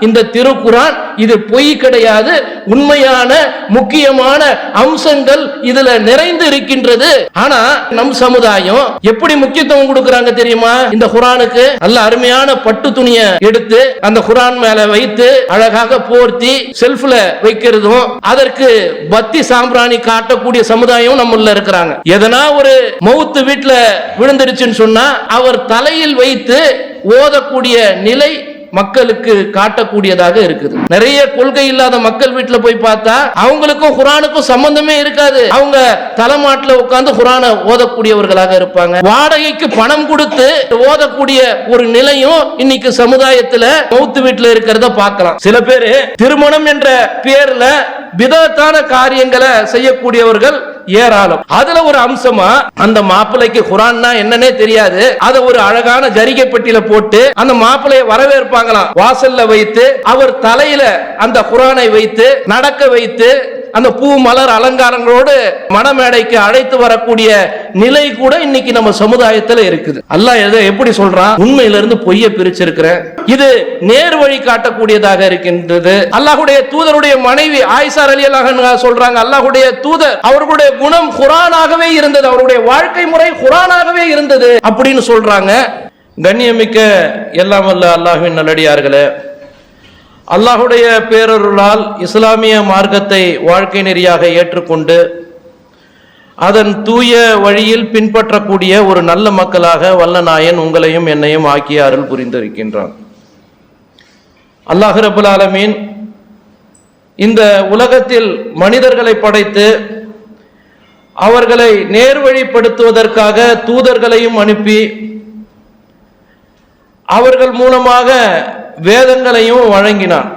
இந்த திருக்குரான் இது பொய் கிடையாது. உண்மையான முக்கியமான அம்சங்கள் இதுல நிறைந்து இருக்கின்றது. ஆனா நம் சமுதாயம் எப்படி முக்கியத்துவம் கொடுக்கறாங்க தெரியுமா? இந்த குரானுக்கு நல்ல அருமையான பட்டு துணியை எடுத்து அந்த குரான் மேல வைத்து அழகாக போர்த்தி செல்ஃப்ல வைக்கிறதும் அதற்கு பத்தி சாம்பிராணி காட்டக்கூடிய சமுதாயம் நம்மள இருக்கிறாங்க. எதனா ஒரு மவுத்து வீட்டுல விழுந்துருச்சுன்னு சொன்னா அவர் தலையில் வைத்து ஓதக்கூடிய நிலை மக்களுக்கு காட்டக்கூடியதாக இருக்குது. நிறைய கொள்கை இல்லாத மக்கள் வீட்டுல போய் பார்த்தா அவங்களுக்கும் குரானுக்கும் சம்பந்தமே இருக்காது. அவங்க தலைமாட்டில் உட்கார்ந்து குரானை ஓதக்கூடியவர்களாக இருப்பாங்க. வாடகைக்கு பணம் கொடுத்து ஓதக்கூடிய ஒரு நிலையும் இன்னைக்கு சமுதாயத்துல மௌத்து வீட்டுல இருக்கிறத பார்க்கலாம். சில பேர் திருமணம் என்ற பேர்ல விதத்தான காரியங்களை செய்யக்கூடியவர்கள் ஏராளம். அதுல ஒரு அம்சமா அந்த மாப்பிள்ளைக்கு குரான்னா என்னன்னே தெரியாது. அதை ஒரு அழகான ஜரிகை பெட்டியில போட்டு அந்த மாப்பிள்ளைய வரவேற்பாங்களாம். வாசல்ல வைத்து அவர் தலையில அந்த குரானை வைத்து நடக்க வைத்து அந்த பூ மலர் அலங்காரங்களோடு மணமேடைக்கு அழைத்து வரக்கூடிய நிலை கூட இன்னைக்கு நம்ம சமுதாயத்துல இருக்குது. அல்லாஹ் எதை எப்படி சொல்றான்? உண்மையிலிருந்து பொய்ய பிரிச்சிருக்கிறேன். இது நேர் வழி காட்டக்கூடியதாக இருக்கின்றது. அல்லாஹுடைய தூதருடைய மனைவி ஆயிஷா ரலியல்லாஹு சொல்றாங்க அல்லாஹ்வுடைய தூதர் அவர்களுடைய குணம் குரானாகவே இருந்தது. அவருடைய வாழ்க்கை முறை குரானாகவே இருந்தது. அப்படின்னு சொல்றாங்க. கண்ணியமிக்க எல்லாம் அல்ல அல்லாஹின் நல்லடியார்களே அல்லாஹுடைய பேரருளால் இஸ்லாமிய மார்க்கத்தை வாழ்க்கை நெறியாக ஏற்றுக்கொண்டு அதன் தூய வழியில் பின்பற்றக்கூடிய ஒரு நல்ல மக்களாக வல்ல நாயன் உங்களையும் என்னையும் ஆக்கிய அருள் புரிந்திருக்கின்றான். அல்லாஹ் ரபுல் ஆலமீன் இந்த உலகத்தில் மனிதர்களை படைத்து அவர்களை நேர்வழிப்படுத்துவதற்காக தூதர்களையும் அனுப்பி அவர்கள் மூலமாக வேதங்களையும் வழங்கினான்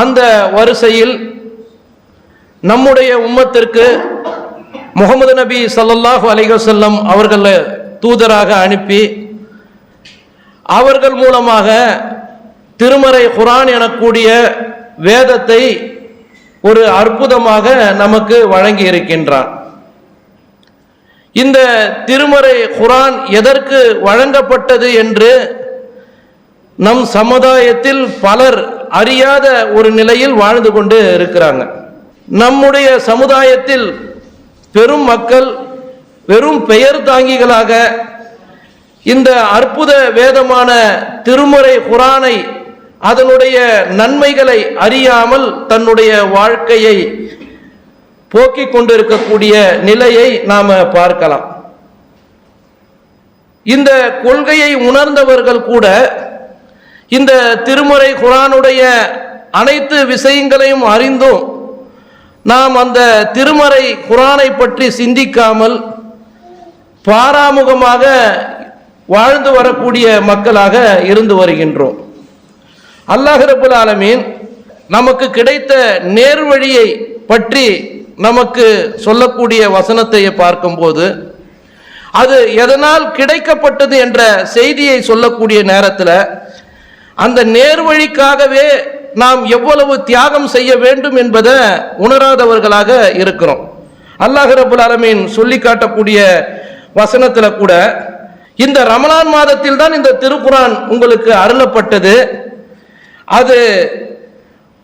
அந்த வரிசையில் நம்முடைய உம்மத்திற்கு முகமது நபி சல்லாஹூ அலைஹி வஸல்லம் அவர்களை தூதராக அனுப்பி அவர்கள் மூலமாக திருமறை குரான் எனக்கூடிய வேதத்தை ஒரு அற்புதமாக நமக்கு வழங்கி இருக்கின்றான் இந்த திருமறை குரான் எதற்கு வழங்கப்பட்டது என்று நம் சமுதாயத்தில் பலர் அறியாத ஒரு நிலையில் வாழ்ந்து கொண்டு இருக்கிறாங்க. நம்முடைய சமுதாயத்தில் பெரும் மக்கள் வெறும் பெயர் தாங்கிகளாக இந்த அற்புத வேதமான திருமுறை குரானை அதனுடைய நன்மைகளை அறியாமல் தன்னுடைய வாழ்க்கையை போக்கிக் கொண்டிருக்கக்கூடிய நிலையை நாம் பார்க்கலாம். இந்த கொள்கையை உணர்ந்தவர்கள் கூட இந்த திருமுறை குரானுடைய அனைத்து விஷயங்களையும் அறிந்தும் நாம் அந்த திருமறை குரானை பற்றி சிந்திக்காமல் பாராமுகமாக வாழ்ந்து வரக்கூடிய மக்களாக இருந்து வருகின்றோம். அல்லாஹரபுல் ஆலமீன் நமக்கு கிடைத்த நேர்வழியை பற்றி நமக்கு சொல்லக்கூடிய வசனத்தை பார்க்கும்போது அது எதனால் கிடைக்கப்பட்டது என்ற செய்தியை சொல்லக்கூடிய நேரத்தில் அந்த நேர்வழிக்காகவே நாம் எவ்வளவு தியாகம் செய்ய வேண்டும் என்பதை உணராதவர்களாக இருக்கிறோம். அல்லாஹ் ரபுல் சொல்லி காட்டக்கூடிய வசனத்தில் கூட இந்த ரமலான் மாதத்தில் தான் இந்த திருக்குரான் உங்களுக்கு அருளப்பட்டது. அது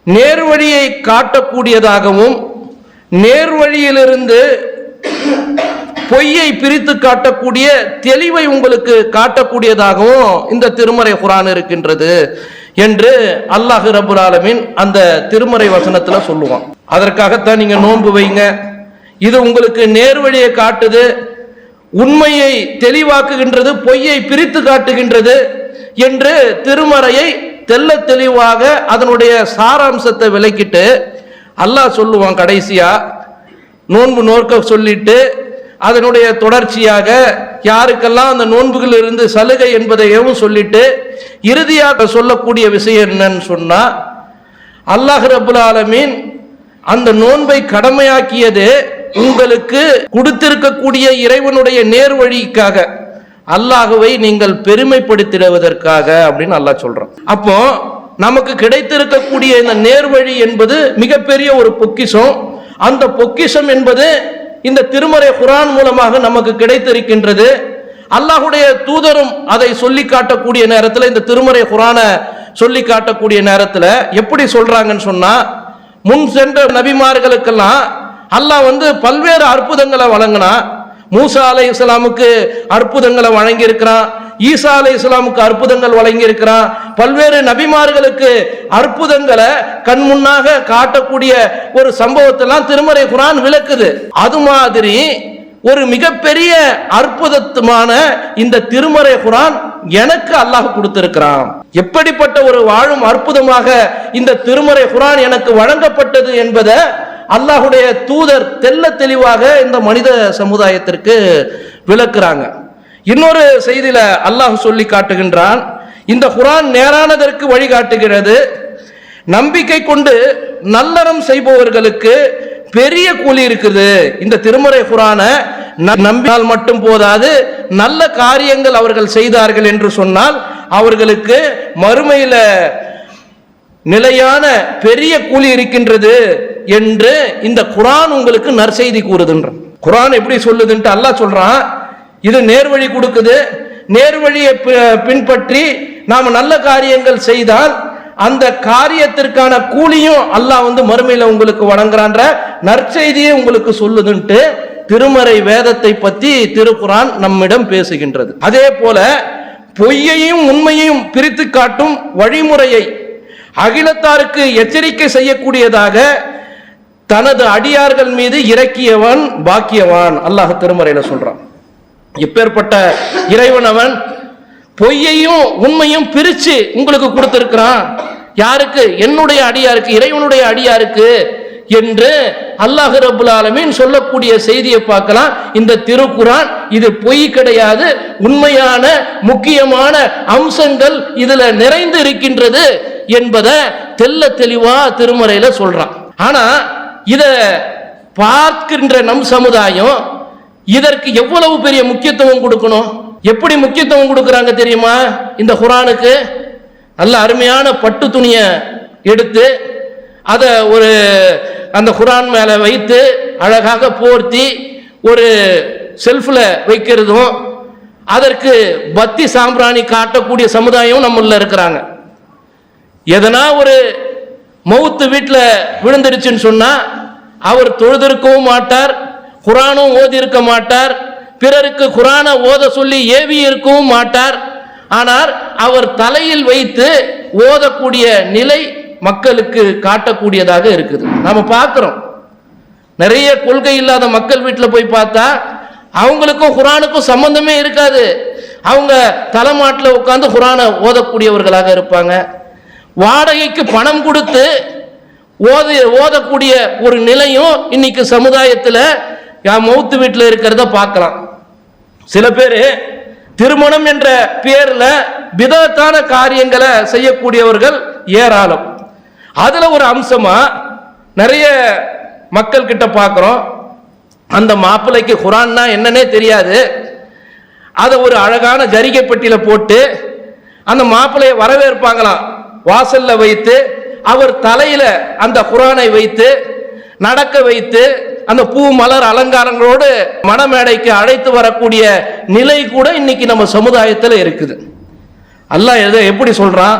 நேர்வழியை காட்டக்கூடியதாகவும் நேர்வழியிலிருந்து பொய்யை பிரித்து காட்டக்கூடிய தெளிவை உங்களுக்கு காட்டக்கூடியதாகவும் இந்த திருமறை குரான் இருக்கின்றது என்று அல்லாஹ் ரபுல் ஆலமீன் அந்த திருமறை வசனத்துல சொல்லுவான். அதற்காகத்தான் நீங்க நோன்பு வைங்க. இது உங்களுக்கு நேர்வழியை காட்டுது. உண்மையை தெளிவாக்குகின்றது பொய்யை பிரித்து காட்டுகின்றது என்று திருமறையை தெல்ல தெளிவாக அதனுடைய சாராம்சத்தை விளக்கிட்டு அல்லாஹ் சொல்லுவான் கடைசியா. நோன்பு நோக்க சொல்லிட்டு அதனுடைய தொடர்ச்சியாக யாருக்கெல்லாம் அந்த நோன்புகள் இருந்து சலுகை என்பதையும் சொல்லிட்டு இறுதியாக சொல்லக்கூடிய விஷயம் என்னன்னு சொன்னால் அல்லாஹ் ரபுல் ஆலமீன் அந்த நோன்பை கடமையாக்கியது உங்களுக்கு கொடுத்திருக்கக்கூடிய இறைவனுடைய நேர்வழிக்காக அல்லாஹுவை நீங்கள் பெருமைப்படுத்திடுவதற்காக அப்படின்னு அல்லாஹ் சொல்றான். அப்போ நமக்கு கிடைத்திருக்கக்கூடிய இந்த நேர்வழி என்பது மிகப்பெரிய ஒரு பொக்கிஷம். அந்த பொக்கிஷம் என்பது இந்த திருமறை குரான் மூலமாக நமக்கு கிடைத்திருக்கின்றது. அல்லாஹுடைய தூதரும் அதை சொல்லி காட்டக்கூடிய நேரத்தில் இந்த திருமறை குரானை சொல்லி காட்டக்கூடிய நேரத்தில் எப்படி சொல்றாங்கன்னு சொன்னா முன் சென்ற நபிமார்களுக்கெல்லாம் அல்லாஹ் வந்து பல்வேறு அற்புதங்களை வழங்கினா மூசா அலை இஸ்லாமுக்கு அற்புதங்களை வழங்கியிருக்கிறான். ஈசா அலை இஸ்லாமுக்கு அற்புதங்கள் வழங்கியிருக்கிறான். பல்வேறு நபிமார்களுக்கு அற்புதங்களை கண் முன்னாக காட்டக்கூடிய ஒரு சம்பவத்தெல்லாம் திருமறை குரான் விளக்குது. அது மாதிரி ஒரு மிகப்பெரிய அற்புதத்துமான இந்த திருமறை குரான் எனக்கு அல்லாஹ் கொடுத்திருக்கிறான். எப்படிப்பட்ட ஒரு வாழும் அற்புதமாக இந்த திருமறை குரான் எனக்கு வழங்கப்பட்டது என்பதை அல்லாஹுடைய தூதர் தெல்ல தெளிவாக இந்த மனித சமுதாயத்திற்கு விளக்குறாங்க. இன்னொரு செய்தியில அல்லாஹ் சொல்லி காட்டுகின்றான். இந்த குரான் நேரானதற்கு வழிகாட்டுகிறது நம்பிக்கை கொண்டு நல்லறம் செய்பவர்களுக்கு பெரிய கூலி இருக்குது. இந்த திருமறை குரான நம்பினால் மட்டும் போதாது நல்ல காரியங்கள் அவர்கள் செய்தார்கள் என்று சொன்னால் அவர்களுக்கு மறுமையில நிலையான பெரிய கூலி இருக்கின்றது என்று இந்த குரான் உங்களுக்கு நற்செய்தி கூறுதுன்ற. குரான் எப்படி சொல்லுதுன்ட்டு அல்லாஹ் சொல்றான் இது நேர்வழி கொடுக்குது. நேர்வழியை பின்பற்றி நாம் நல்ல காரியங்கள் செய்தால் அந்த காரியத்திற்கான கூலியும் அல்லாஹ் வந்து மறுமையில் உங்களுக்கு வழங்குறான்ற நற்செய்தியை உங்களுக்கு சொல்லுதுன்ட்டு திருமறை வேதத்தை பற்றி திருக்குரான் நம்மிடம் பேசுகின்றது. அதே போல பொய்யையும் உண்மையையும் பிரித்து காட்டும் வழிமுறையை அகிலத்தாருக்கு எச்சரிக்கை செய்யக்கூடியதாக தனது அடியார்கள் மீது இறக்கியவன் பாக்கியவான். அல்லாஹ் திருமறையில சொல்றான். இப்பேற்பட்ட இறைவன் அவன் பொய்யையும் உண்மையும் பிரிச்சு உங்களுக்கு கொடுத்திருக்கிறான். யாருக்கு? என்னுடைய அடியாருக்கு இறைவனுடைய அடியாருக்கு என்று அல்லாஹ் ரபுல் ஆலமின் சொல்லக்கூடிய செய்தியை பார்க்கலாம். இந்த திருக்குரான் இது பொய் கிடையாது. உண்மையான முக்கியமான அம்சங்கள் இதுல நிறைந்து இருக்கின்றது. என்பதை தெல்ல தெளிவா திருமுறையில சொல்றான். ஆனா இத பார்க்கின்ற நம் சமுதாயம் இதற்கு எவ்வளவு பெரிய முக்கியத்துவம் கொடுக்கணும்? எப்படி முக்கியத்துவம் கொடுக்குறாங்க தெரியுமா? இந்த குரானுக்கு நல்ல அருமையான பட்டு துணியை எடுத்து அதை ஒரு அந்த குரான் மேலே வைத்து அழகாக போர்த்தி ஒரு செல்ஃபில் வைக்கிறதும் அதற்கு பத்தி சாம்பிராணி காட்டக்கூடிய சமுதாயம் நம்மள இருக்கிறாங்க. எதனா ஒரு மவுத்து வீட்டில் விழுந்துருச்சுன்னு சொன்னால் அவர் தொழுதிருக்கவும் மாட்டார் குரானும் ஓதி இருக்க மாட்டார் பிறருக்கு குரானை ஓத சொல்லி ஏவி இருக்கவும் மாட்டார். ஆனால் அவர் தலையில் வைத்து ஓதக்கூடிய நிலை மக்களுக்கு காட்டக்கூடியதாக இருக்குது. நாம் பார்க்குறோம். நிறைய கொள்கை இல்லாத மக்கள் வீட்டில் போய் பார்த்தா அவங்களுக்கும் குரானுக்கும் சம்பந்தமே இருக்காது. அவங்க தலைமாட்டில் உட்காந்து குரானை ஓதக்கூடியவர்களாக இருப்பாங்க. வாடகைக்கு பணம் கொடுத்து ஓத ஓதக்கூடிய ஒரு நிலையும் இன்னைக்கு சமுதாயத்தில் மௌத்து வீட்டில் இருக்கிறத பார்க்கலாம். சில பேர் திருமணம் என்ற பேரில் விதத்தான காரியங்களை செய்யக்கூடியவர்கள் ஏராளம். அதில் ஒரு அம்சமாக நிறைய மக்கள் கிட்ட பார்க்குறோம். அந்த மாப்பிள்ளைக்கு குரான்னா என்னன்னே தெரியாது. அதை ஒரு அழகான ஜரிகை பெட்டியில் போட்டு அந்த மாப்பிள்ளையை வரவேற்பாங்களாம். வாசல்ல வைத்து அவர் தலையில அந்த குரானை வைத்து நடக்க வைத்து அந்த பூ மலர் அலங்காரங்களோடு மணமேடைக்கு அழைத்து வரக்கூடிய நிலை கூட இன்னைக்கு நம்ம சமுதாயத்தில் இருக்குது. அல்லாஹ் எதை எப்படி சொல்றான்?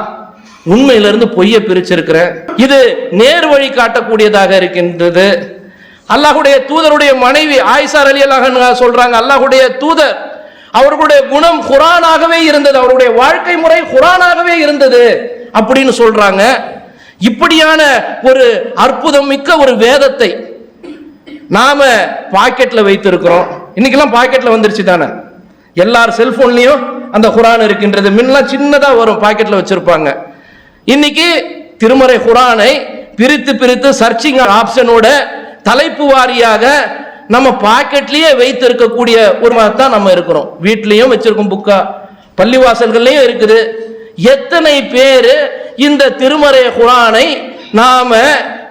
உண்மையிலிருந்து பொய்யை பிரிச்சிருக்கிறேன். இது நேர் வழி காட்டக்கூடியதாக இருக்கின்றது. அல்லாஹுடைய தூதருடைய மனைவி ஆயிசார் அலி அல்லாஹ் சொல்றாங்க அல்லாஹுடைய தூதர் அவர்களுடைய குணம் குரானாகவே இருந்தது. அவருடைய வாழ்க்கை முறை குரானாகவே இருந்தது. அப்படின்னு சொல்றாங்க. இப்படியான ஒரு அற்புதம் மிக்க ஒரு வேதத்தை நாம பாக்கெட்ல வைத்திருக்கிறோம். இன்னைக்கெல்லாம் பாக்கெட்ல வந்துருச்சு தானே? எல்லார் செல்போன்லயும் அந்த குரான் இருக்கின்றது. முன்னெல்லாம் சின்னதா வரும் பாக்கெட்ல வச்சிருப்பாங்க. இன்னைக்கு திருமறை குரானை பிரித்து பிரித்து சர்ச்சிங் ஆப்ஷனோட தலைப்பு வாரியாக நம்ம பாக்கெட்லயே வைத்து இருக்கக்கூடிய ஒரு தான் நம்ம இருக்கிறோம். வீட்லயும் வச்சிருக்கோம் புக்கா பள்ளிவாசல்கள்லயும் இருக்குது. எத்தனை பேர் இந்த திருமறை குரானை நாம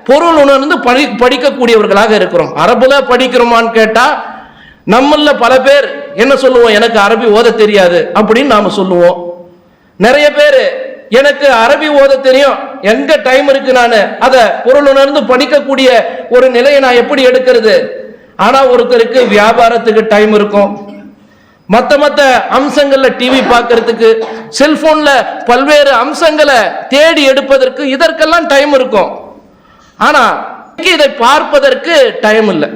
பொருள் உணர்ந்து படி படிக்கக்கூடியவர்களாக இருக்கிறோம். அரபுல படிக்கிறோமான்னு கேட்டால் நம்மள பல பேர் என்ன சொல்லுவோம்? எனக்கு அரபி ஓத தெரியாது அப்படின்னு நாம் சொல்லுவோம். நிறைய பேர் எனக்கு அரபி ஓத தெரியும். எங்க டைம் இருக்கு நான்? அதை பொருள் உணர்ந்து படிக்கக்கூடிய ஒரு நிலையை நான் எப்படி எடுக்கிறது? ஆனா ஒருத்தருக்கு வியாபாரத்துக்கு டைம் இருக்கும். மற்ற மற்ற அம்சங்களில் டிவி பார்க்கறதுக்கு செல்ஃபோனில் பல்வேறு அம்சங்களை தேடி எடுப்பதற்கு இதற்கெல்லாம் டைம் இருக்கும். ஆனால் இதை பார்ப்பதற்கு டைம் இல்லை.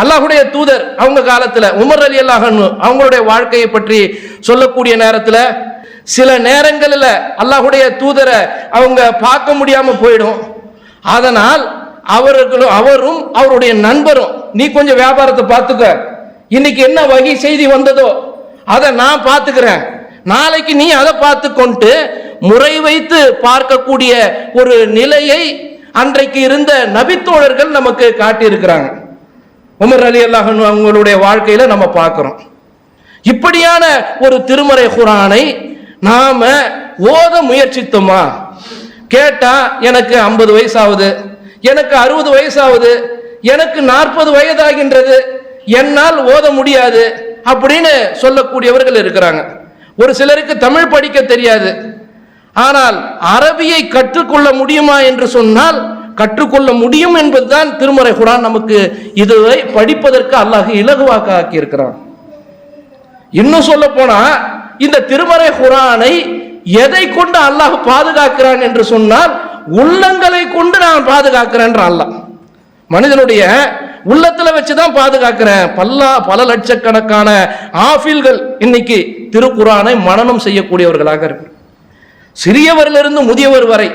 அல்லாஹுடைய தூதர் அவங்க காலத்தில் உமர் அலி அல்லாஹ் அவங்களுடைய வாழ்க்கையை பற்றி சொல்லக்கூடிய நேரத்தில் சில நேரங்களில் அல்லாஹுடைய தூதரை அவங்க பார்க்க முடியாமல் போயிடும். அதனால் அவர்களும் அவரும் அவருடைய நண்பரும் நீ கொஞ்சம் வியாபாரத்தை பார்த்துக்க. இன்னைக்கு என்ன வகை செய்தி வந்ததோ அதை நான் பார்த்துக்கிறேன். நாளைக்கு நீ அதை பார்த்து கொண்டு முறை வைத்து பார்க்கக்கூடிய ஒரு நிலையை அன்றைக்கு இருந்த நபித்தோழர்கள் நமக்கு காட்டியிருக்கிறாங்க. உமர் அலி அல்லாஹன் அவங்களுடைய வாழ்க்கையில நம்ம பார்க்கிறோம். இப்படியான ஒரு திருமறை குரானை நாம ஓத முயற்சித்தோமா? கேட்டா எனக்கு ஐம்பது வயசாகுது எனக்கு அறுபது வயசாகுது எனக்கு நாற்பது வயதாகின்றது. என்னால் ஓத முடியாது அப்படின்னு சொல்லக்கூடியவர்கள் இருக்கிறாங்க. ஒரு சிலருக்கு தமிழ் படிக்க தெரியாது. ஆனால் அரபியை கற்றுக்கொள்ள முடியுமா என்று சொன்னால் கற்றுக்கொள்ள முடியும் என்பதுதான் திருமறை குரான் நமக்கு இதுவை படிப்பதற்கு அல்லாஹ் இலகுவாக்க ஆக்கியிருக்கிறான். இன்னும் சொல்ல போனா இந்த திருமறை குரானை எதை கொண்டு அல்லாஹ் பாதுகாக்கிறான் என்று சொன்னால் உள்ளங்களை கொண்டு நான் பாதுகாக்கிறேன் அல்லாஹ். மனிதனுடைய உள்ளத்துல வச்சுதான் பாதுகாக்கிறேன். பல்லா பல லட்சக்கணக்கான ஆஃபில்கள் இன்னைக்கு திருக்குறானை மனனம் செய்யக்கூடியவர்களாக இருக்கு. சிறியவரிலிருந்து முதியவர் வரை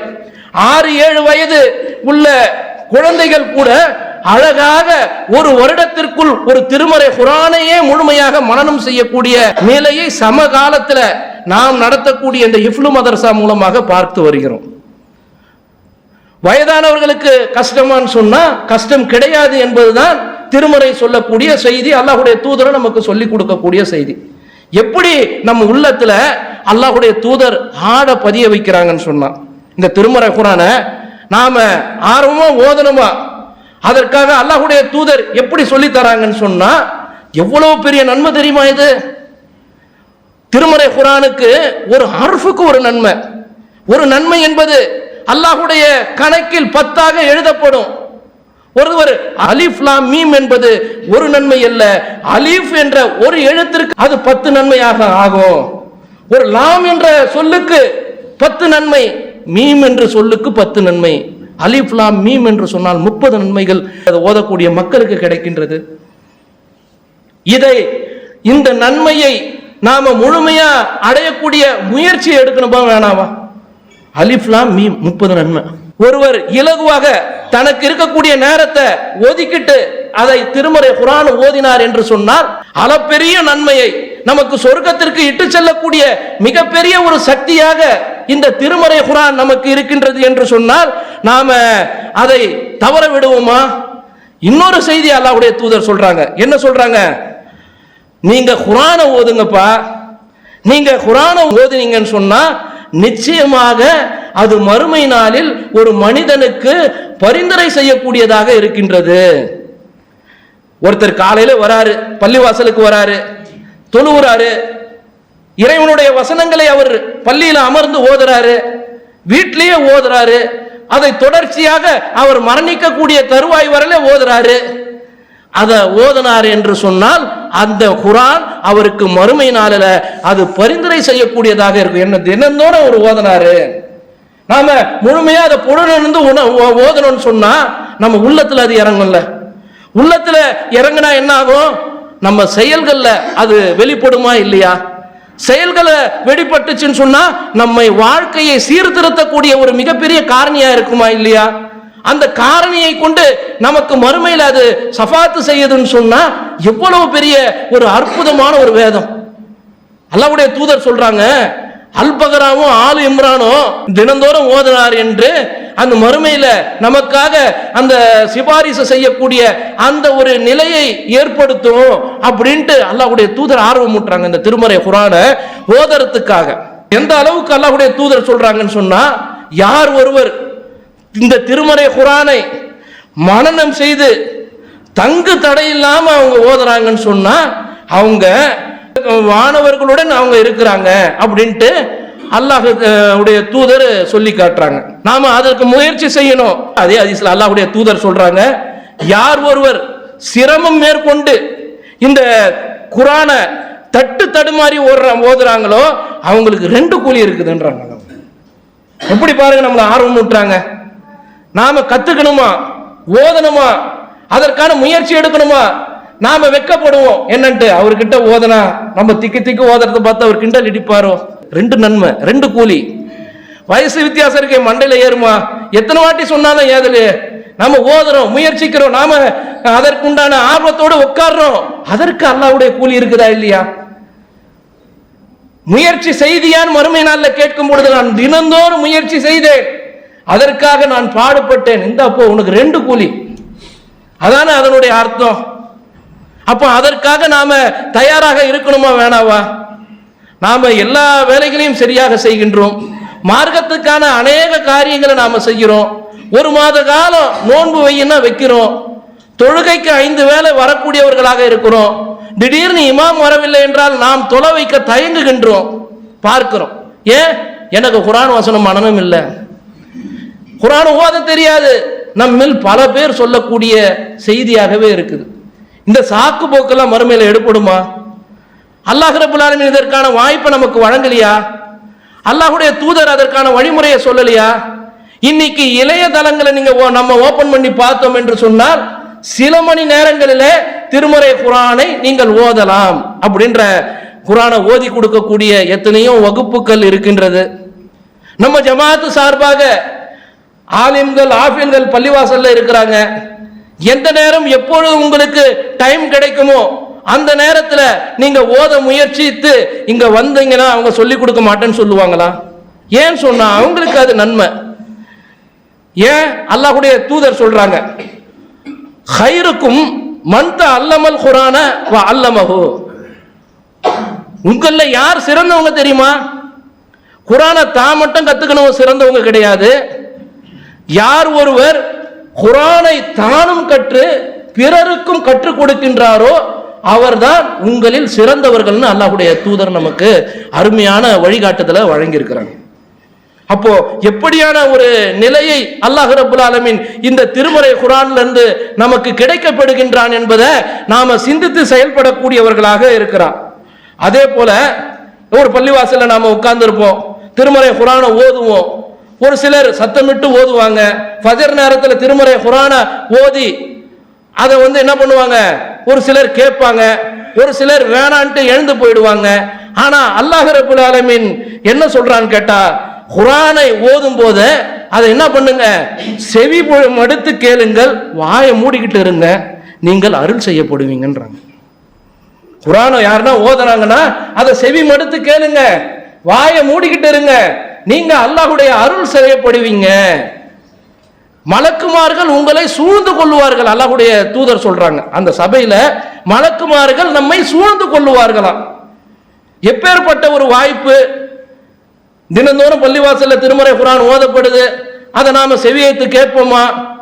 ஆறு ஏழு வயது உள்ள குழந்தைகள் கூட அழகாக ஒரு வருடத்திற்குள் ஒரு திருமறை குரானையே முழுமையாக மனனம் செய்யக்கூடிய நிலையை சமகாலத்தில் நாம் நடத்தக்கூடிய இந்த இஃப்லு மதரசா மூலமாக பார்த்து வருகிறோம். வயதானவர்களுக்கு கஷ்டமான்னு சொன்னா கஷ்டம் கிடையாது என்பதுதான் திருமறை சொல்லக்கூடிய செய்தி அல்லாஹுடைய தூதரை நமக்கு சொல்லி கொடுக்கக்கூடிய செய்தி. எப்படி நம்ம உள்ளத்துல அல்லாஹுடைய தூதர் ஆட பதிய வைக்கிறாங்கன்னு சொன்னா இந்த திருமறை குரானை நாம ஆர்வமா ஓதணுமா? அதற்காக அல்லாஹுடைய தூதர் எப்படி சொல்லி தராங்கன்னு சொன்னா எவ்வளவு பெரிய நன்மை தெரியுமா இது? திருமறை குரானுக்கு ஒரு அருஃபுக்கு ஒரு நன்மை. ஒரு நன்மை என்பது அல்லாஹுடைய கணக்கில் பத்தாக எழுதப்படும். ஒருவர் அலிஃப் லாம் மீம் என்பது ஒரு நன்மை அல்ல. அலிஃப் என்ற ஒரு எழுத்திற்கு அது பத்து நன்மையாக ஆகும். ஒரு லாம் என்ற சொல்லுக்கு பத்து நன்மை மீம் என்ற சொல்லுக்கு பத்து நன்மை. அலிஃப் லாம் மீம் என்று சொன்னால் முப்பது நன்மைகள் அது ஓதக்கூடிய மக்களுக்கு கிடைக்கின்றது. இதை இந்த நன்மையை நாம முழுமையா அடையக்கூடிய முயற்சி எடுக்கணுமா வேணாமா? அலிஃப்லாம் மீம் முப்பது நன்மை. ஒருவர் இலகுவாக தனக்கு இருக்கக்கூடிய நேரத்தை ஒதுக்கிட்டு அதை திருமறை குரான் ஓதினார் என்று சொன்னால் அளப்பெரிய நன்மையை நமக்கு சொர்க்கத்திற்கு இட்டு செல்லக்கூடிய மிகப்பெரிய ஒரு சக்தியாக இந்த திருமறை குரான் நமக்கு இருக்கின்றது என்று சொன்னால் நாம அதை தவற விடுவோமா? இன்னொரு செய்தி அல்லாவுடைய தூதர் சொல்றாங்க. என்ன சொல்றாங்க? நீங்க குரானை ஓதுங்கப்பா. நீங்க குரானை ஓதுனீங்கன்னு சொன்னா நிச்சயமாக அது மறுமை நாளில் ஒரு மனிதனுக்கு பரிந்துரை செய்யக்கூடியதாக இருக்கின்றது. ஒருத்தர் காலையில வராரு பள்ளிவாசலுக்கு வராரு தொழுவுறாரு இறைவனுடைய வசனங்களை அவர் பள்ளியில அமர்ந்து ஓதுறாரு வீட்டிலேயே ஓதுறாரு அதை தொடர்ச்சியாக அவர் மரணிக்கக்கூடிய தருவாய் வரல ஓதுறாரு. அதை ஓதனார் என்று சொன்னால் அந்த குரான் அவருக்கு மறுமை நாளில் அது பரிந்துரை செய்யக்கூடியதாக இருக்கும். என்ன தினந்தோட ஒரு ஓதனாரு. நாம முழுமையா அதை புலனிருந்து ஓதணும்னு சொன்னா நம்ம உள்ளத்துல அது இறங்கும்ல. உள்ளத்துல இறங்குனா என்ன ஆகும் நம்ம செயல்கள்ல அது வெளிப்படுமா இல்லையா? செயல்களை வெளிப்பட்டுச்சுன்னு சொன்னா நம்மை வாழ்க்கையை சீர்திருத்தக்கூடிய ஒரு மிகப்பெரிய காரணியா இருக்குமா இல்லையா? அந்த காரணியை கொண்டு நமக்கு மறுமையில் அது சஃபாத்து செய்யுதுன்னு சொன்னா எவ்வளவு பெரிய ஒரு அற்புதமான ஒரு வேதம். அல்லாவுடைய தூதர் சொல்றாங்க அல்பகராவும் ஆலு இம்ரானும் தினந்தோறும் ஓதினார் என்று அந்த மறுமையில நமக்காக அந்த சிபாரிசு செய்யக்கூடிய அந்த ஒரு நிலையை ஏற்படுத்தும் அப்படின்ட்டு அல்லாவுடைய தூதர் ஆர்வம் ஊட்டுறாங்க இந்த திருமறை குரானை ஓதறதுக்காக. எந்த அளவுக்கு அல்லாவுடைய தூதர் சொல்றாங்கன்னு சொன்னா யார் ஒருவர் இந்த திருமறை குரானை மனநம் செய்து தங்கு தடை அவங்க ஓதுறாங்கன்னு சொன்னா அவங்க வானவர்களுடன் அவங்க இருக்கிறாங்க அப்படின்ட்டு அல்லாஹ் உடைய தூதர் சொல்லி காட்டுறாங்க. நாம அதற்கு முயற்சி செய்யணும். அதே அதிசல அல்லாஹ்வுடைய தூதர் சொல்றாங்க யார் ஒருவர் சிரமம் மேற்கொண்டு இந்த குரானை தட்டு தடுமாறி ஓடுற ஓதுறாங்களோ அவங்களுக்கு ரெண்டு கூலி இருக்குதுன்றாங்க. எப்படி பாருங்க நம்மளை ஆர்வம் ஊட்டுறாங்க. நாம கத்துக்கணுமா? ஓதணுமா? அதற்கான முயற்சி எடுக்கணுமா? நாம வெக்கப்படுவோம். என்னன்ட்டு அவர்கிட்ட ஓதனா நம்ம திக்கு திக்கு ஓதுறத பார்த்து அவர் கிண்டல் இடிப்பாரோ? ரெண்டு நன்மை ரெண்டு கூலி. வயசு வித்தியாசம் இருக்கே மண்டையில ஏறுமா? எத்தனை வாட்டி சொன்னாலும் ஏதலு. நாம ஓதுறோம் முயற்சிக்கிறோம். நாம அதற்குண்டான ஆர்வத்தோடு உட்கார்றோம் அதற்கு அல்லாவுடைய கூலி இருக்குதா இல்லையா? முயற்சி செய்தியான் மறுமை நாளில் கேட்கும் பொழுது நான் தினந்தோறும் முயற்சி செய்தேன். அதற்காக நான் பாடுபட்டேன். இந்த அப்போ உனக்கு ரெண்டு கூலி. அதானே அதனுடைய அர்த்தம்? அப்போ அதற்காக நாம தயாராக இருக்கணுமா வேணாவா? நாம எல்லா வேலைகளையும் சரியாக செய்கின்றோம். மார்க்கத்துக்கான அநேக காரியங்களை நாம செய்கிறோம். ஒரு மாத காலம் நோன்பு வையினா வைக்கிறோம். தொழுகைக்கு ஐந்து வேலை வரக்கூடியவர்களாக இருக்கிறோம். திடீர்னு இமாம் வரவில்லை என்றால் நாம் தொலை வைக்க தயங்குகின்றோம். பார்க்கிறோம். ஏன்? எனக்கு குரான் வசனம் மனமும் இல்லை. குரான் ஓத தெரியாது. நம்மில் பல பேர் சொல்லக்கூடிய செய்தியாகவே இருக்குது. இந்த சாக்கு போக்கெல்லாம் மறுமையில் எடுப்படுமா அல்லாஹ் ரபுல் இதற்கான வாய்ப்பை நமக்கு வழங்கலையா? அல்லாஹுடைய தூதர் அதற்கான வழிமுறையை சொல்லலையா? இன்னைக்கு இளைய தளங்களை நீங்க ஓ- நம்ம ஓபன் பண்ணி பார்த்தோம் என்று சொன்னால் சில மணி நேரங்களிலே திருமறை குரானை நீங்கள் ஓதலாம் அப்படின்ற குரானை ஓதி கொடுக்கக்கூடிய எத்தனையோ வகுப்புகள் இருக்கின்றது. நம்ம ஜமாத்து சார்பாக ஆலிம்கள் ஆஃபியன்கள் பள்ளிவாசல்ல இருக்கிறாங்க. எந்த நேரம் எப்பொழுது உங்களுக்கு டைம் கிடைக்குமோ அந்த நேரத்தில் நீங்க ஓத முயற்சித்து இங்க வந்தீங்கன்னா அவங்க சொல்லி கொடுக்க மாட்டேன்னு சொல்லுவாங்களா? ஏன் சொன்னா அவங்களுக்கு அது நன்மை. ஏன்? அல்லாஹுடைய தூதர் சொல்றாங்க ஹைருக்கும் மந்த அல்லமல் குரான வ அல்லமஹு. உங்கள யார் சிறந்தவங்க தெரியுமா? குரானை தான் மட்டும் கத்துக்கணும் சிறந்தவங்க கிடையாது. யார் ஒருவர் குரானை தானும் கற்று பிறருக்கும் கற்றுக் கொடுக்கின்றாரோ அவர்தான் உங்களில் சிறந்தவர்கள்னு அல்லாஹுடைய தூதர் நமக்கு அருமையான வழிகாட்டுதலை வழங்கியிருக்கிறாங்க. அப்போ எப்படியான ஒரு நிலையை அல்லாஹ் ரபுல் ஆலமின் இந்த திருமறை குரான்ல இருந்து நமக்கு கிடைக்கப்படுகின்றான் என்பதை நாம சிந்தித்து செயல்படக்கூடியவர்களாக இருக்கிறான் அதே போல ஒரு பள்ளிவாசல்ல நாம உட்கார்ந்துருப்போம் திருமறை குரானை ஓதுவோம் ஒரு சிலர் சத்தமிட்டு ஓதுவாங்க. ஃபஜர் நேரத்தில் திருமறை குரானை ஓதி அதை வந்து என்ன பண்ணுவாங்க? ஒரு சிலர் கேட்பாங்க. ஒரு சிலர் வேணான்ட்டு எழுந்து போயிடுவாங்க. ஆனா அல்லாஹ் ரபுல் ஆலமின் என்ன சொல்றான்னு கேட்டா குரானை ஓதும் போது அதை என்ன பண்ணுங்க? செவி பொ- மடுத்து கேளுங்கள் வாயை மூடிக்கிட்டு இருங்க நீங்கள் அருள் செய்யப்படுவீங்கன்றாங்க. குரானை யாருன்னா ஓதுனாங்கன்னா அதை செவி மடுத்து கேளுங்க வாயை மூடிக்கிட்டு இருங்க நீங்க அல்லாஹுடைய அருள் செய்யப்படுவீங்க. மலக்குமார்கள் உங்களை சூழ்ந்து கொள்ளுவார்கள் அல்லாஹுடைய தூதர் சொல்றாங்க. அந்த சபையில மலக்குமார்கள் நம்மை சூழ்ந்து கொள்ளுவார்களாம். எப்பேற்பட்ட ஒரு வாய்ப்பு? தினந்தோறும் பள்ளிவாசல்ல திருமறை குரான் ஓதப்படுது. அதை நாம செவியைத்து கேட்போமா?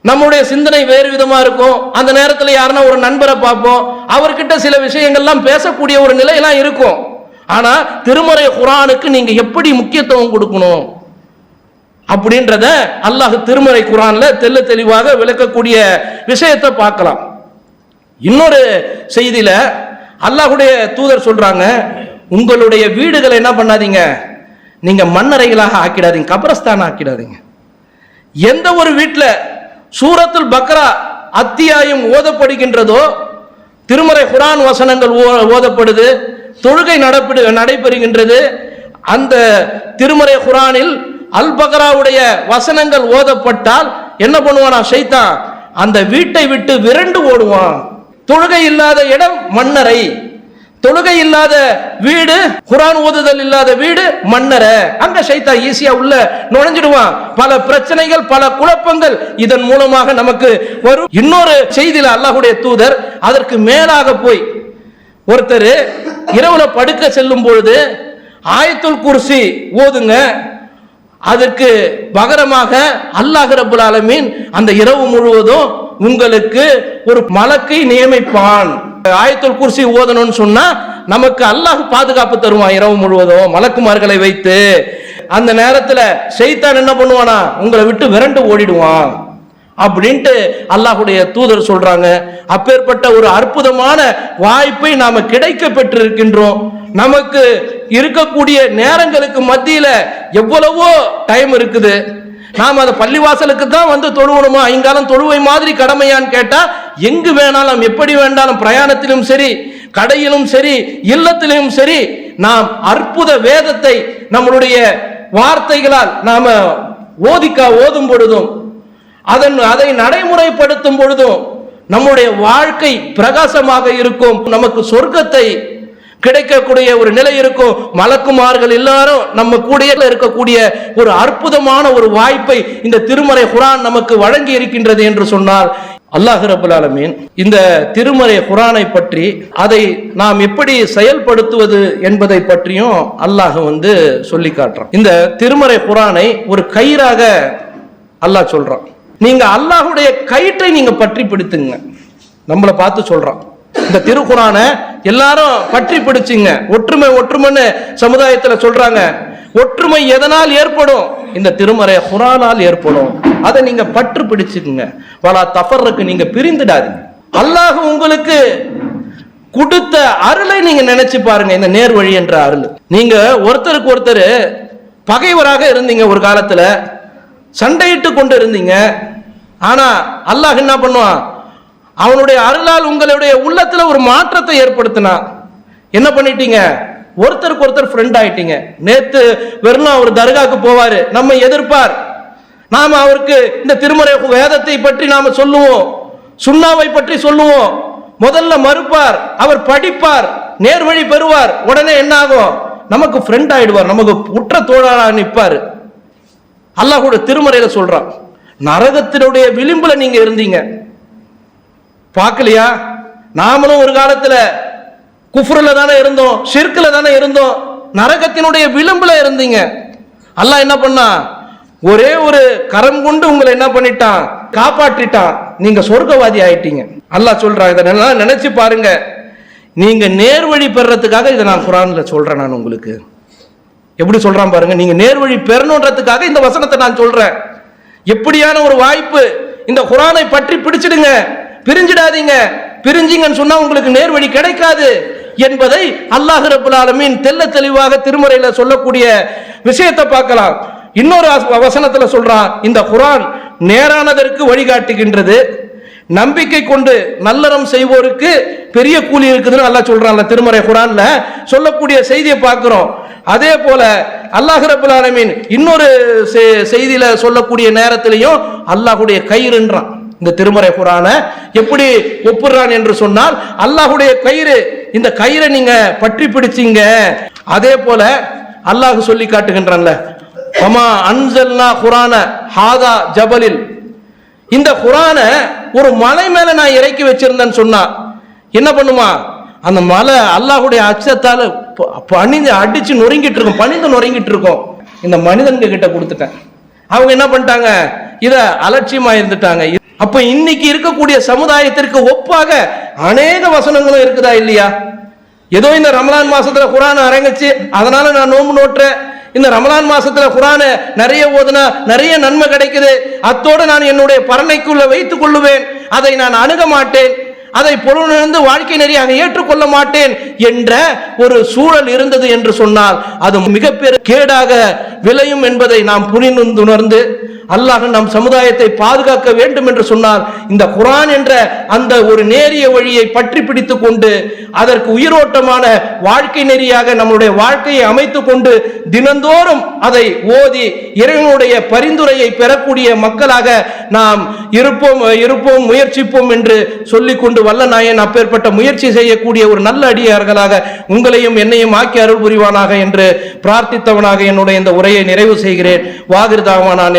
நம்முடைய சிந்தனை வேறு விதமா இருக்கும். அந்த நேரத்தில் யாருன்னா ஒரு நண்பரை பார்ப்போம். அவர்கிட்ட சில விஷயங்கள்லாம் பேசக்கூடிய ஒரு நிலையெல்லாம் இருக்கும். ஆனா திருமறை குரானுக்கு நீங்க எப்படி முக்கியத்துவம் கொடுக்கணும்? அப்படின்றத அல்லாஹ் திருமறை குரான்ல தெல்ல தெளிவாக விளக்கக்கூடிய விஷயத்தை பார்க்கலாம். இன்னொரு செய்தியில அல்லாஹுடைய தூதர் சொல்றாங்க உங்களுடைய வீடுகளை என்ன பண்ணாதீங்க? நீங்க மண்ணறைகளாக ஆக்கிடாதீங்க கபரஸ்தான் ஆக்கிடாதீங்க. எந்த ஒரு வீட்டில் சூரத்துல் பக்ரா அத்தியாயம் ஓதப்படுகின்றதோ திருமறை குரான் வசனங்கள் ஓ- ஓதப்படுது தொழுகை நடப்பிடு நடைபெறுகின்றது. அந்த திருமறை குரானில் அல் பக்ராவுடைய வசனங்கள் ஓதப்பட்டால் என்ன பண்ணுவானா சைத்தான் அந்த வீட்டை விட்டு விரண்டு ஓடுவான். தொழுகை இல்லாத இடம் மன்னரை. தொழுகை இல்லாத வீடு குரான் ஓதுதல் இல்லாத வீடு மன்னரை. அங்க சைத்தா ஈஸியா உள்ள நுழைஞ்சிடுவான். பல பிரச்சனைகள் பல குழப்பங்கள் இதன் மூலமாக நமக்கு வரும். இன்னொரு செய்தியில அல்லாஹுடைய தூதர் அதற்கு மேலாக போய் ஒருத்தர் இரவுல படுக்க செல்லும் பொழுது ஆயத்துல் குர்சி ஓதுங்க. அதற்கு பகரமாக அல்லாஹ் ரபுல் ஆலமீன் அந்த இரவு முழுவதும் உங்களுக்கு ஒரு மலக்கை நியமிப்பான். ஆயத்துல் குர்சி ஓதணும்னு சொன்னா நமக்கு அல்லாஹ் பாதுகாப்பு தருவான் இரவு முழுவதும் மலக்குமார்களை வைத்து. அந்த நேரத்துல செய்தான் என்ன பண்ணுவானா? உங்களை விட்டு விரண்டு ஓடிடுவான். அப்படின்ட்டு அல்லாஹுடைய தூதர் சொல்றாங்க. அப்பேற்பட்ட ஒரு அற்புதமான வாய்ப்பை நாம கிடைக்க பெற்றிருக்கின்றோம். நமக்கு இருக்கக்கூடிய நேரங்களுக்கு மத்தியில எவ்வளவோ டைம் இருக்குது. நாம் அதை பள்ளிவாசலுக்கு தான் வந்து தொழுவணுமா? ஐங்காலம் தொழுவை மாதிரி கடமையான்னு கேட்டால் எங்கு வேணாலும் எப்படி வேண்டாலும் பிரயாணத்திலும் சரி கடையிலும் சரி இல்லத்திலும் சரி நாம் அற்புத வேதத்தை நம்மளுடைய வார்த்தைகளால் நாம ஓதிக்கா ஓதும் பொழுதும் அதன் அதை நடைமுறைப்படுத்தும் பொழுதும் நம்முடைய வாழ்க்கை பிரகாசமாக இருக்கும். நமக்கு சொர்க்கத்தை கிடைக்கக்கூடிய ஒரு நிலை இருக்கும். மலக்குமார்கள் எல்லாரும் நம்ம கூடயே இருக்கக்கூடிய ஒரு அற்புதமான ஒரு வாய்ப்பை இந்த திருமறை குரான் நமக்கு வழங்கி இருக்கின்றது என்று சொன்னால் அல்லாஹ் ரபுல் ஆலமீன் இந்த திருமறை குரானை பற்றி அதை நாம் எப்படி செயல்படுத்துவது என்பதை பற்றியும் அல்லாஹ் வந்து சொல்லி காட்டுறான். இந்த திருமறை குரானை ஒரு கயிறாக அல்லாஹ் சொல்றான். நீங்க அல்லாஹுடைய கயிற்றை நீங்க பற்றி பிடித்துங்க நம்மளை பார்த்து சொல்றான். இந்த திருக்குறான எல்லாரும் பற்றி பிடிச்சிங்க ஒற்றுமை ஒற்றுமைன்னு சமுதாயத்துல சொல்றாங்க. ஒற்றுமை எதனால் ஏற்படும்? இந்த திருமறை குரானால் ஏற்படும். அதை நீங்க பற்று பிடிச்சுக்குங்க வலா தஃபர்ருக்கு நீங்க பிரிந்துடாதீங்க. அல்லாஹ் உங்களுக்கு கொடுத்த அருளை நீங்க நினைச்சு பாருங்க. இந்த நேர்வழி என்ற அருள். நீங்க ஒருத்தருக்கு ஒருத்தர் பகைவராக இருந்தீங்க ஒரு காலத்துல. சண்டையிட்டு கொண்டு இருந்தீங்க ஆனால் அல்லாஹ் என்ன பண்ணுவான்? அவனுடைய அருளால் உங்களுடைய உள்ளத்தில் ஒரு மாற்றத்தை ஏற்படுத்தினான். என்ன பண்ணிட்டீங்க? ஒருத்தருக்கு ஒருத்தர் ஃப்ரெண்ட் ஆயிட்டீங்க. நேத்து வெறும் அவர் தர்காக்கு போவார். நம்ம எதிர்ப்பார். நாம் அவருக்கு இந்த திருமறை வேதத்தை பற்றி நாம் சொல்லுவோம். சுண்ணாவை பற்றி சொல்லுவோம். முதல்ல மறுப்பார். அவர் படிப்பார். நேர்வழி பெறுவார். உடனே என்ன ஆகும்? நமக்கு ஃப்ரெண்ட் ஆயிடுவார். நமக்கு உற்ற தோழராக நிற்பார். அல்லாஹ் கூட திருமறையில சொல்றான் நரகத்தினுடைய விளிம்புல நீங்க இருந்தீங்க. பார்க்கலையா? நாமளும் ஒரு காலத்துல குஃப்ரில் தானே இருந்தோம் ஷிர்கில் தானே இருந்தோம் நரகத்தினுடைய விளிம்புல இருந்தீங்க. அல்லாஹ் என்ன பண்ணா ஒரே ஒரு கரம் கொண்டு உங்களை என்ன பண்ணிட்டான் காப்பாற்றிட்டான். நீங்க சொர்க்கவாதி ஆயிட்டீங்க. அல்லாஹ் சொல்றான் இதை நினைச்சு பாருங்க. நீங்க நேர்வழி பெறத்துக்காக இதை நான் குரான்ல சொல்றேன் நான் உங்களுக்கு. எப்படி சொல்றான் பாருங்க நீங்க நேர்வழி பெறணுன்றதுக்காக இந்த வசனத்தை நான் சொல்றேன். எப்படியான ஒரு வாய்ப்பு இந்த குரானை பற்றி பிடிச்சிடுங்க பிரிஞ்சிடாதீங்க. பிரிஞ்சிங்கன்னு சொன்னா உங்களுக்கு நேர்வழி கிடைக்காது என்பதை அல்லாஹ் ரபுல் ஆலமீன் தெல்ல தெளிவாக திருமறையில சொல்லக்கூடிய விஷயத்தை பார்க்கலாம். இன்னொரு வசனத்துல சொல்றான் இந்த குரான் நேரானதற்கு வழிகாட்டுகின்றது. நம்பிக்கை கொண்டு நல்லறம் செய்வோருக்கு பெரிய கூலி இருக்குதுன்னு நல்லா சொல்றான்ல திருமறை குரான்ல. சொல்லக்கூடிய செய்தியை பார்க்கிறோம். அதே போல அல்லாஹ் ரபுல் ஆலமீன் இன்னொரு செ- செய்தியில சொல்லக்கூடிய நேரத்திலையும் அல்லாஹுடைய கயிறுன்றான். இந்த திருமறை குரான எப்படி ஒப்புறான் என்று சொன்னால் அல்லாஹுடைய கயிறு இந்த கயிறை நீங்க பற்றி பிடிச்சீங்க. அதே போல அல்லாஹ் சொல்லி காட்டுகின்றான்ல அம்மா அன்சல்னா குரான ஹாதா ஜபலில். இந்த குரான ஒரு மலை மேல நான் இறக்கி வச்சிருந்தேன்னு சொன்னா என்ன பண்ணுமா? அந்த மலை அல்லாஹுடைய அச்சத்தால பணிந்து அடிச்சு நொறுங்கிட்டு இருக்கும். பணிந்து நொறுங்கிட்டு இருக்கும். இந்த மனிதன்க கிட்ட கொடுத்துட்டேன். அவங்க என்ன பண்ணிட்டாங்க? இத அலட்சியமா இருந்துட்டாங்க. அப்ப இன்னைக்கு இருக்கக்கூடிய சமுதாயத்திற்கு ஒப்பாக அநேக வசனங்களும் இருக்குதா இல்லையா? ஏதோ இந்த ரமலான் மாசத்துல குரான் அரங்கச்சு அதனால நான் நோம்பு நோட்டுறேன் இந்த ரமலான் மாசத்துல குரானை நிறைய ஓதுனா நிறைய நன்மை கிடைக்குது. அத்தோடு நான் என்னுடைய பரணைக்குள்ள வைத்துக் கொள்ளுவேன். அதை நான் அணுக மாட்டேன். அதை பொருளிலிருந்து வாழ்க்கை நெறியாக ஏற்றுக்கொள்ள மாட்டேன் என்ற ஒரு சூழல் இருந்தது என்று சொன்னால் அது மிகப்பெரிய கேடாக விளையும் என்பதை நாம் புரிந்துணர்ந்து அல்லாஹ் நம் சமுதாயத்தை பாதுகாக்க வேண்டும் என்று சொன்னார். இந்த குரான் என்ற அந்த ஒரு நேரிய வழியை பற்றி பிடித்துக் கொண்டு அதற்கு உயிரோட்டமான வாழ்க்கை நெறியாக நம்முடைய வாழ்க்கையை அமைத்து கொண்டு தினந்தோறும் அதை ஓதி இறைவனுடைய பரிந்துரையை பெறக்கூடிய மக்களாக நாம் இருப்போம் இருப்போம் முயற்சிப்போம் என்று சொல்லி கொண்டு வல்ல நாயன் அப்பேற்பட்ட முயற்சி செய்யக்கூடிய ஒரு நல்ல அடியார்களாக உங்களையும் என்னையும் ஆக்கி அருள் புரிவானாக என்று பிரார்த்தித்தவனாக என்னுடைய இந்த உரையை நிறைவு செய்கிறேன். வாகிருதாவானான்